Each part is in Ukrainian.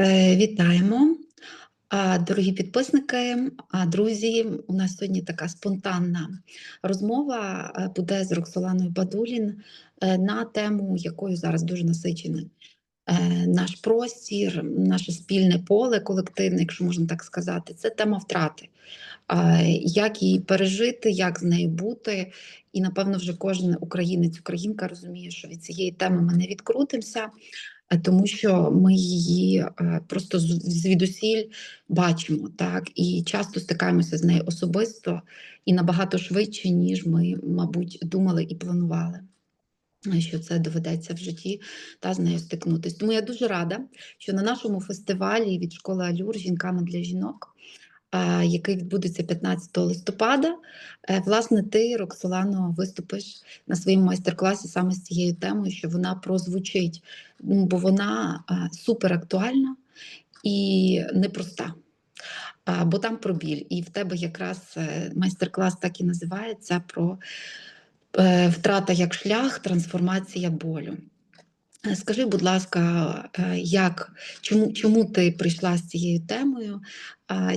Е, Вітаємо, дорогі підписники, друзі. У нас сьогодні така спонтанна розмова е, буде з Роксоланою Бадулін е, на тему, якою зараз дуже насичений наш простір, наше спільне поле колективне, якщо можна так сказати. Це тема втрати. Як її пережити, як з нею бути, і напевно вже кожен українець, українка розуміє, що від цієї теми ми не відкрутимося. Е, тому що ми її е, просто звідусіль бачимо, так і часто стикаємося з нею особисто і набагато швидше, ніж ми, мабуть, думали і планували. Е, що це доведеться в житті та з нею стикнутися. Тому я дуже рада, що на нашому фестивалі від школи Алюр жінками для жінок який відбудеться 15 листопада. Е, власне, ти, Роксолано, виступиш на своєму майстер-класі саме з цією темою, що вона прозвучить, ну, бо вона супер актуальна і непроста. Бо там про біль. І в тебе якраз е, майстер-клас так і називається про е, втрата як шлях, трансформація болю. Скажи, будь ласка, е, як, чому чому ти прийшла з цією темою?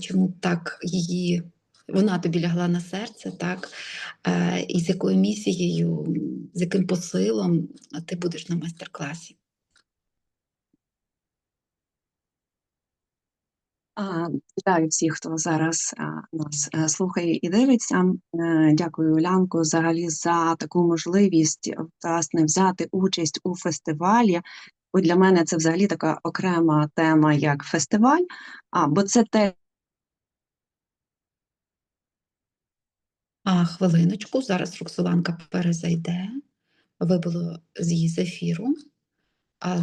Чому так її вона тобі лягла на серце, так? Е, і з якою місією, з яким посилом ти будеш на майстер-класі? Вітаю всіх, хто зараз нас е, слухає і дивиться. Е, дякую, Улянко, взагалі за таку можливість власне взяти участь у фестивалі. Бо для мене це взагалі така окрема тема, як фестиваль. А бо це те. А хвилиночку, зараз Роксоланка перезайде, вибило з її з ефіру. А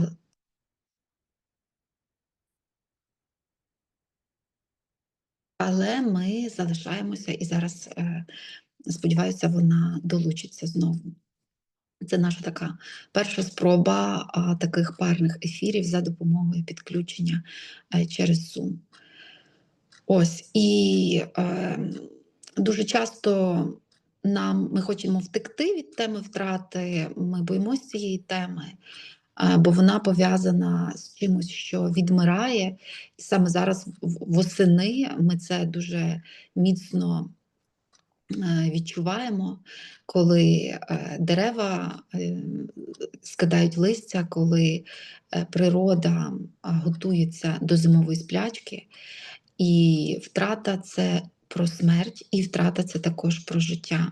Але ми залишаємося і зараз, е, сподіваюся, вона долучиться знову. Це наша така перша спроба таких парних ефірів за допомогою підключення е, через Zoom. Ось і е, дуже часто нам ми хочемо втекти від теми втрати, ми боїмося цієї теми бо вона пов'язана з чимось, що відмирає. І саме зараз восени ми це дуже міцно е, відчуваємо, коли е, дерева е, скидають листя, коли природа готується до зимової сплячки, і втрата це про смерть, і втрата це також про життя.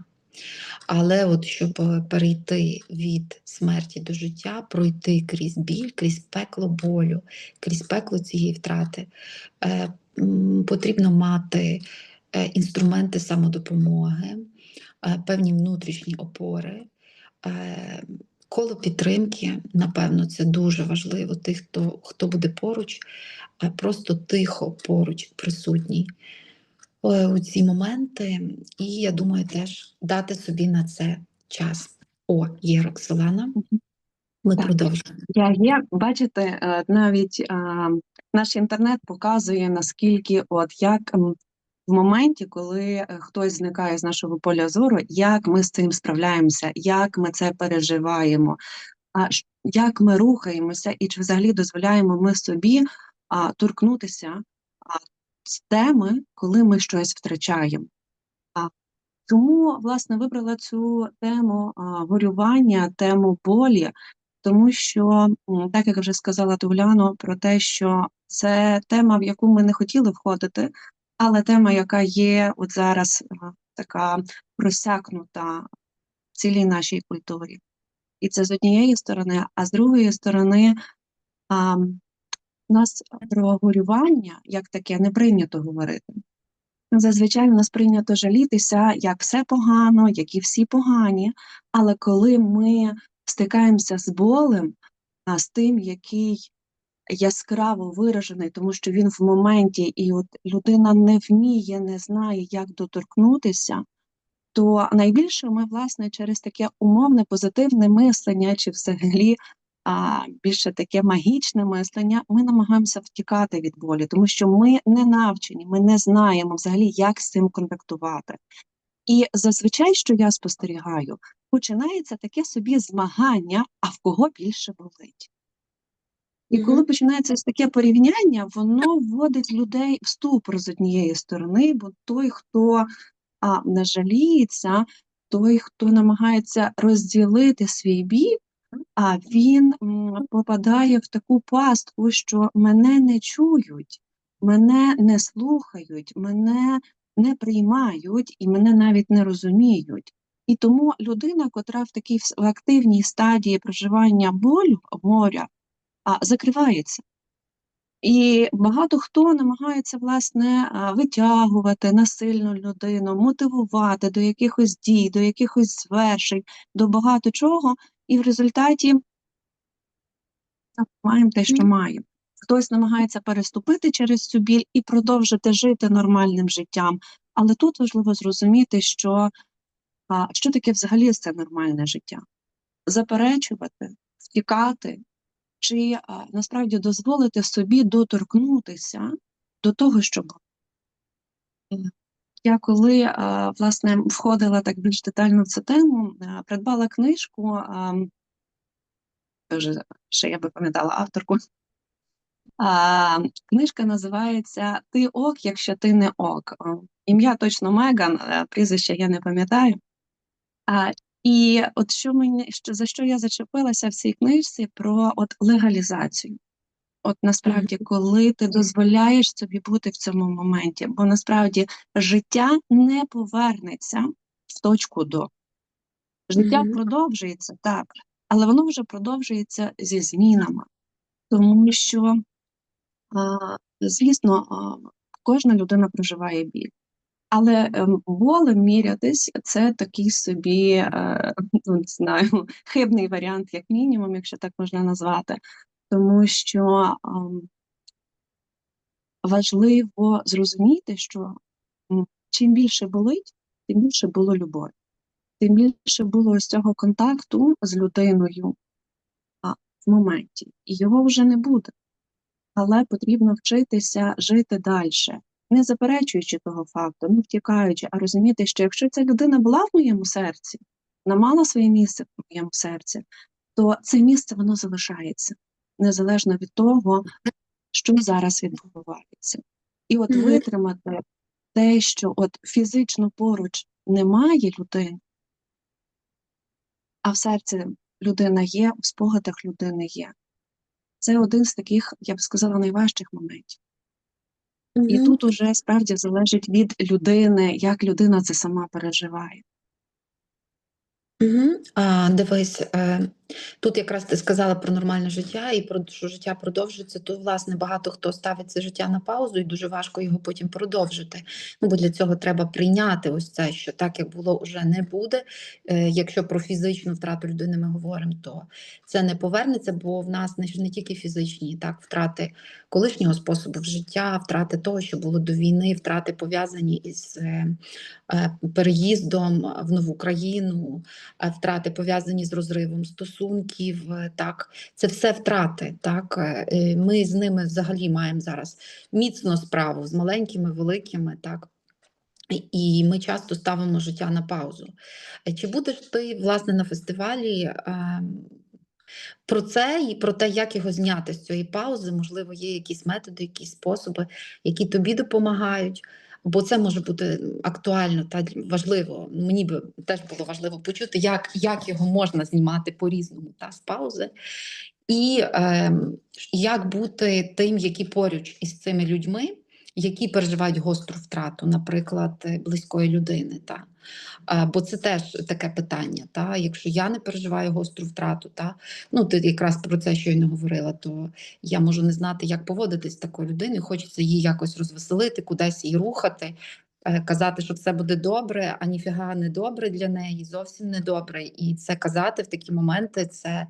Але от щоб е, перейти від смерті до життя, пройти крізь біль, крізь пекло болю, крізь пекло цієї втрати, е, потрібно мати е, інструменти самодопомоги, певні внутрішні опори. Коло підтримки, напевно, це дуже важливо. Тих, хто хто буде поруч, просто тихо поруч присутній. Е, у ці моменти, і я думаю, теж дати собі на це час. О, є Роксолана. Ми так. продовжуємо. Я є, бачите, е, навіть а, наш інтернет показує, наскільки, от як в моменті, коли е, хтось зникає з нашого поля зору, як ми з цим справляємося, як ми це переживаємо, а як ми рухаємося, і чи взагалі дозволяємо ми собі а, торкнутися теми, коли ми щось втрачаємо. А тому, власне, вибрала цю тему а, горювання, тему болі, тому що, так як вже сказала Туляно, про те, що це тема, в яку ми не хотіли входити, але тема, яка є от зараз а, така просякнута в цілій нашій культурі. І це з однієї сторони, а з другої сторони, а, у нас про горювання як таке не прийнято говорити. Зазвичай у нас прийнято жалітися, як все погано, як і всі погані, але коли ми стикаємося з болем, а з тим, який яскраво виражений, тому що він в моменті, і от людина не вміє, не знає, як доторкнутися, то найбільше ми, власне, через таке умовне позитивне мислення чи взагалі а більше таке магічне мислення, ми намагаємося втікати від болі, тому що ми не навчені, ми не знаємо взагалі, як з цим контактувати. І зазвичай, що я спостерігаю, починається таке собі змагання, а в кого більше болить. І коли починається ось таке порівняння, воно вводить людей в ступор з однієї сторони, бо той, хто а, не жаліється, той, хто намагається розділити свій біль, а він попадає в таку пастку, що мене не чують, мене не слухають, мене не приймають і мене навіть не розуміють. І тому людина, котра в такій в активній стадії проживання болю горя, а, закривається. І багато хто намагається власне витягувати насильно людину, мотивувати до якихось дій, до якихось звершень, до багато чого, і в результаті маємо те, що маємо. Хтось намагається переступити через цю біль і продовжити жити нормальним життям. Але тут важливо зрозуміти, що а, що таке взагалі це нормальне життя. Заперечувати, втікати, чи а, насправді дозволити собі доторкнутися до того, що було. Е, Я коли власне входила так більш детально в цю тему, придбала книжку, вже ще я би пам'ятала авторку. А, книжка називається Ти ок, якщо ти не ок. Ім'я точно Меган, е, прізвище я не пам'ятаю. І от що мені що за що я зачепилася в цій книжці про от легалізацію. От насправді, коли ти дозволяєш собі бути в цьому моменті, бо насправді життя не повернеться в точку до. Життя Мгм. продовжується, так, але воно вже продовжується зі змінами, тому що, а, звісно, а, кожна людина проживає біль. Але ем, болем мірятись це такий собі, е, не знаю, хибний варіант, як мінімум, якщо так можна назвати, тому що важливо зрозуміти, що чим більше болить, тим більше було любові, тим більше було ось цього контакту з людиною в моменті, і його вже не буде. Але потрібно вчитися жити далі, не заперечуючи того факту, не втікаючи, а розуміти, що якщо ця людина була в моєму серці, вона мала своє місце в моєму серці, то це місце воно залишається незалежно від того, що зараз відбувається. І от Мгм. витримати те, що от фізично поруч немає людини, а в серці людина є, у спогадах людини є. Це один з таких, я б сказала, найважчих моментів. І тут уже справді залежить від людини, як людина це сама переживає. Мгм. А, дивись, е, тут якраз ти сказала про нормальне життя і про що життя продовжується. То, власне, багато хто ставить це життя на паузу, і дуже важко його потім продовжити. Ну, бо для цього треба прийняти ось це, що так, як було, вже не буде. Е, Якщо про фізичну втрату людини ми говоримо, то це не повернеться, бо в нас не, не тільки фізичні, так, втрати колишнього способу життя, втрати того, що було до війни, втрати пов'язані із е, е, переїздом в нову країну втрати пов'язані з розривом стосунків. Е, Так, це все втрати. Так, Е, е, ми з ними взагалі маємо зараз міцно справу з маленькими, великими. Так. І- ми часто ставимо життя на паузу. Чи будеш ти власне на фестивалі ем, про це і про те, як його зняти з цієї паузи? Можливо, є якісь методи, якісь способи, які тобі допомагають. Бо це може бути актуально та важливо. Мені би теж було важливо почути, як, як його можна знімати по-різному та з паузи, і е, як бути тим, які поруч із цими людьми, які переживають гостру втрату, наприклад, е, близької людини. Та? Бо це теж таке питання. Та? Якщо я не переживаю гостру втрату, та? ну ти якраз про це щойно говорила, то я можу не знати, як поводитись з такою людиною, хочеться її якось розвеселити, кудись її рухати. е, Казати, що все буде добре, а ніфіга не добре для неї, зовсім не добре. І це казати в такі моменти, це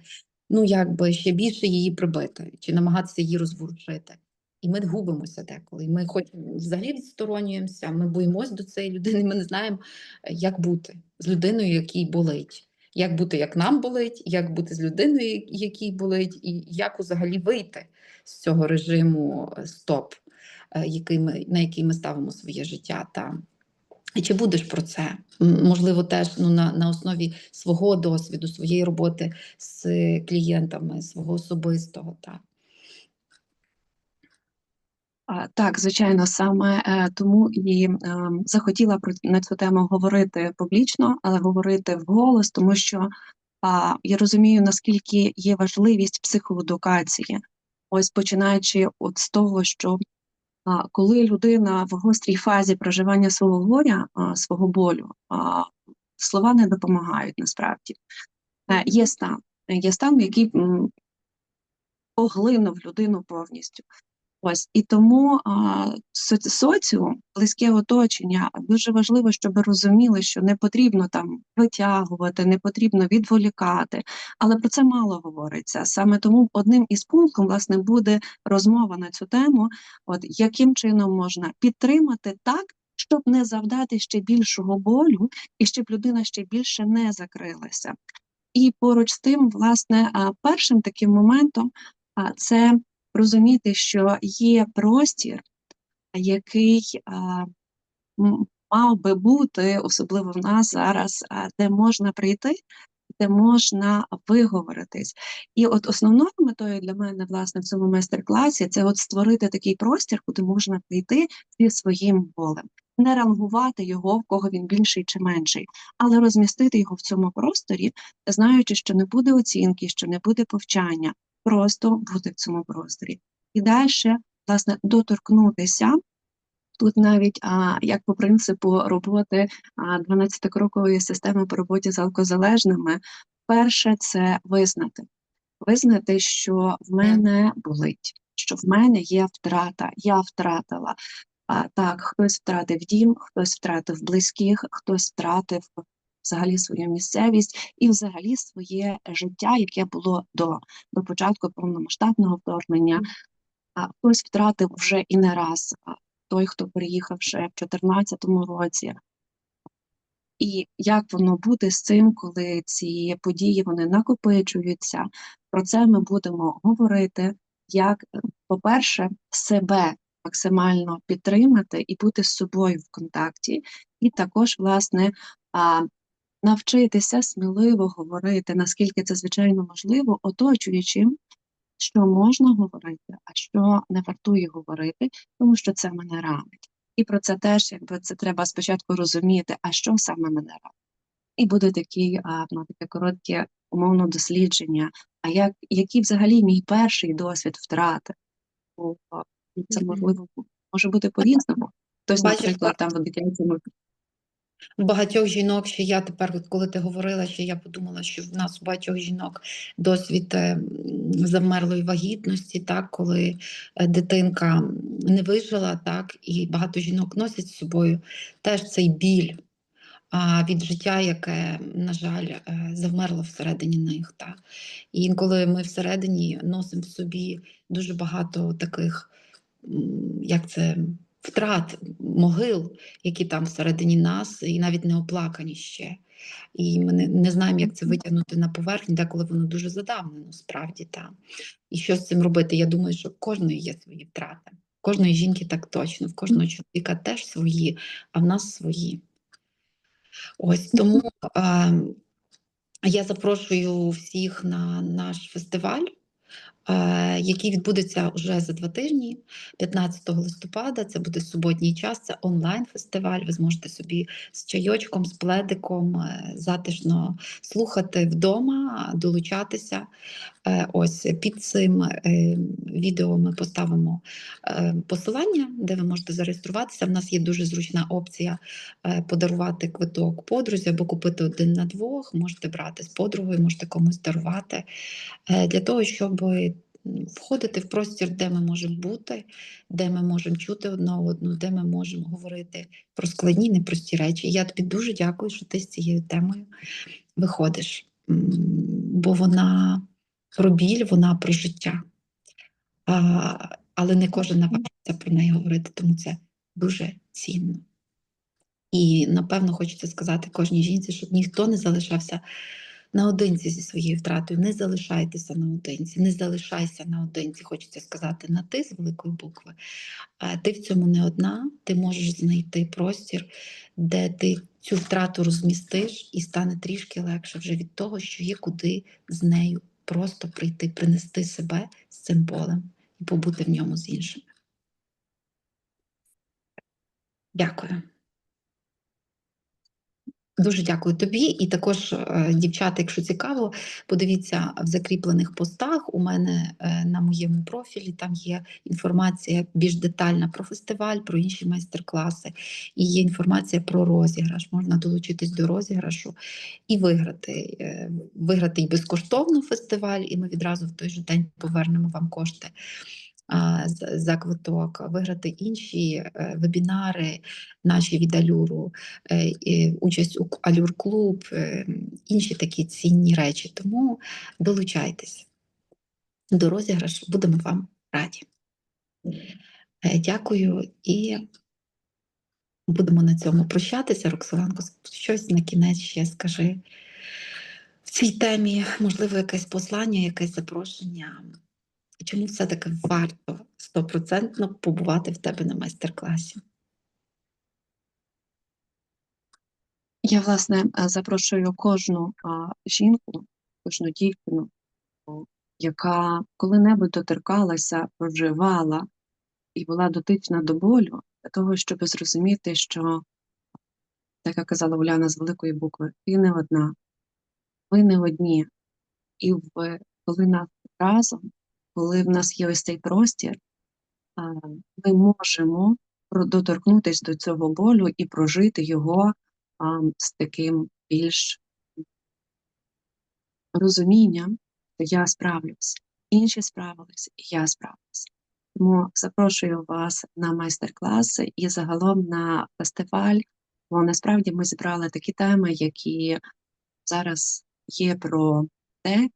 ну якби ще більше її прибити, чи намагатися її розворушити. І ми губимося деколи. Ми хоч взагалі відсторонюємося, ми боїмось до цієї людини, ми не знаємо, е, як бути з людиною, якій болить. Як бути, як нам болить, як бути з людиною, якій болить, і як взагалі вийти з цього режиму е, стоп, е, який ми, на який ми ставимо своє життя. Та. І чи будеш про це? Можливо, теж ну, на, на основі свого досвіду, своєї роботи з клієнтами, свого особистого. Та. Так, звичайно, саме е, тому і е, захотіла про на цю тему говорити публічно, але говорити вголос, тому що я розумію, наскільки є важливість психоедукації. Ось починаючи от з того, що коли людина в гострій фазі проживання свого горя, свого болю, слова не допомагають насправді. Е, Є стан, є стан, який поглинув людину повністю. Ось і тому а, соці- соціум, близьке оточення, дуже важливо, щоб розуміли, що не потрібно там витягувати, не потрібно відволікати, але про це мало говориться. Саме тому одним із пунктів власне буде розмова на цю тему, от яким чином можна підтримати так, щоб не завдати ще більшого болю і щоб людина ще більше не закрилася. І поруч з тим, власне, першим таким моментом а, це розуміти, що є простір, який мав би бути, особливо в нас зараз, де можна прийти, де можна виговоритись. І от основною метою для мене, власне, в цьому майстер-класі це от створити такий простір, куди можна прийти зі своїм болем. Не рангувати його, в кого він більший чи менший, але розмістити його в цьому просторі, знаючи, що не буде оцінки, що не буде повчання, просто бути в цьому просторі. І далі, власне, доторкнутися. Тут навіть а, як по принципу роботи а, 12-крокової системи по роботі з алкозалежними, перше це визнати. Визнати, що в мене болить, що в мене є втрата, я втратила. А, так, хтось втратив дім, хтось втратив близьких, хтось втратив взагалі свою місцевість і взагалі своє життя, яке було до, до початку повномасштабного вторгнення. А хтось втратив вже і не раз той, хто приїхав ще в 2014 році. І як воно буде з цим, коли ці події вони накопичуються? Про це ми будемо говорити, як, е, по-перше, себе максимально підтримати і бути з собою в контакті, і також, власне, навчитися сміливо говорити, наскільки це звичайно можливо, оточуючим, що можна говорити, а що не вартує говорити, тому що це мене ранить. І про це теж, якби це треба спочатку розуміти, а що саме мене ранить. І буде такі, а, ну, таке коротке умовно дослідження, а як, який взагалі мій перший досвід втрати? Бо, Це можливо може бути по-різному. Хтось, наприклад, там в дитячому багатьох жінок, що я тепер, коли ти говорила, що я подумала, що в нас у багатьох жінок досвід е, завмерлої вагітності, так, коли е, дитинка не вижила, так, і багато жінок носять з собою теж цей біль від життя, яке, на жаль, е, завмерло всередині них. Так. І інколи ми всередині носимо в собі дуже багато таких, як це, втрат, могил, які там всередині нас, і навіть не оплакані ще. І ми не, не знаємо, як це витягнути на поверхню, деколи воно дуже задавнено, справді там. І що з цим робити? Я думаю, що в кожної є свої втрати. В кожної жінки так точно, в кожного чоловіка теж свої, а в нас свої. Ось тому а, я запрошую всіх на наш фестиваль, е, який відбудеться вже за два тижні, 15 листопада. Це буде суботній час, це онлайн-фестиваль. Ви зможете собі з чайочком, з пледиком е, затишно слухати вдома, долучатися. Е, Ось під цим е, відео ми поставимо е, посилання, де ви можете зареєструватися. В нас є дуже зручна опція е, подарувати квиток подрузі або купити один на двох. Можете брати з подругою, можете комусь дарувати е, для того, щоб входити в простір, де ми можемо бути, де ми можемо чути одна одну, де ми можемо говорити про складні, непрості речі. Я тобі дуже дякую, що ти з цією темою виходиш, бо вона про біль, вона про життя. А, але не кожен наважиться про неї говорити, тому це дуже цінно. І напевно хочеться сказати кожній жінці, щоб ніхто не залишався наодинці зі своєю втратою. Не залишайтеся наодинці, не залишайся наодинці. Хочеться сказати на ти з великої букви. Ти в цьому не одна, ти можеш знайти простір, де ти цю втрату розмістиш, і стане трішки легше вже від того, що є куди з нею просто прийти, принести себе з цим болем і побути в ньому з іншими. Дякую. Дуже дякую тобі. І також, е, дівчата, якщо цікаво, подивіться в закріплених постах. У мене е, на моєму профілі там є інформація більш детальна про фестиваль, про інші майстер-класи. І є інформація про розіграш. Можна долучитись до розіграшу і виграти. Е, Виграти і безкоштовно фестиваль, і ми відразу в той же день повернемо вам кошти за квиток, виграти інші е, вебінари наші від Алюру, е, участь у Алюр Клуб, е, інші такі цінні речі. Тому долучайтесь до розіграшу, будемо вам раді. Дякую і будемо на цьому прощатися. Роксоланко, щось на кінець ще скажи. В цій темі, можливо, якесь послання, якесь запрошення. Чому все-таки варто стопроцентно побувати в тебе на майстер-класі? Я, власне, е, запрошую кожну жінку, кожну дівчину, яка коли-небудь доторкалася, проживала і була дотична до болю, для того, щоб зрозуміти, що, так як казала Уляна з великої букви, ти не одна, ви не одні. І коли нас разом, коли в нас є ось цей простір, ми можемо доторкнутися до цього болю і прожити його з таким більш розумінням, що я справлюсь, інші справились, я справлюсь. Тому запрошую вас на майстер-класи і загалом на фестиваль, бо насправді ми зібрали такі теми, які зараз є про те,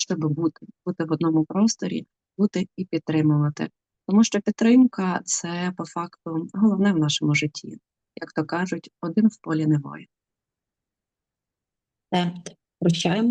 щоб бути, бути в одному просторі, бути і підтримувати. Тому що підтримка це по факту головне в нашому житті. Як то кажуть, один в полі не воїн. Прощаємо.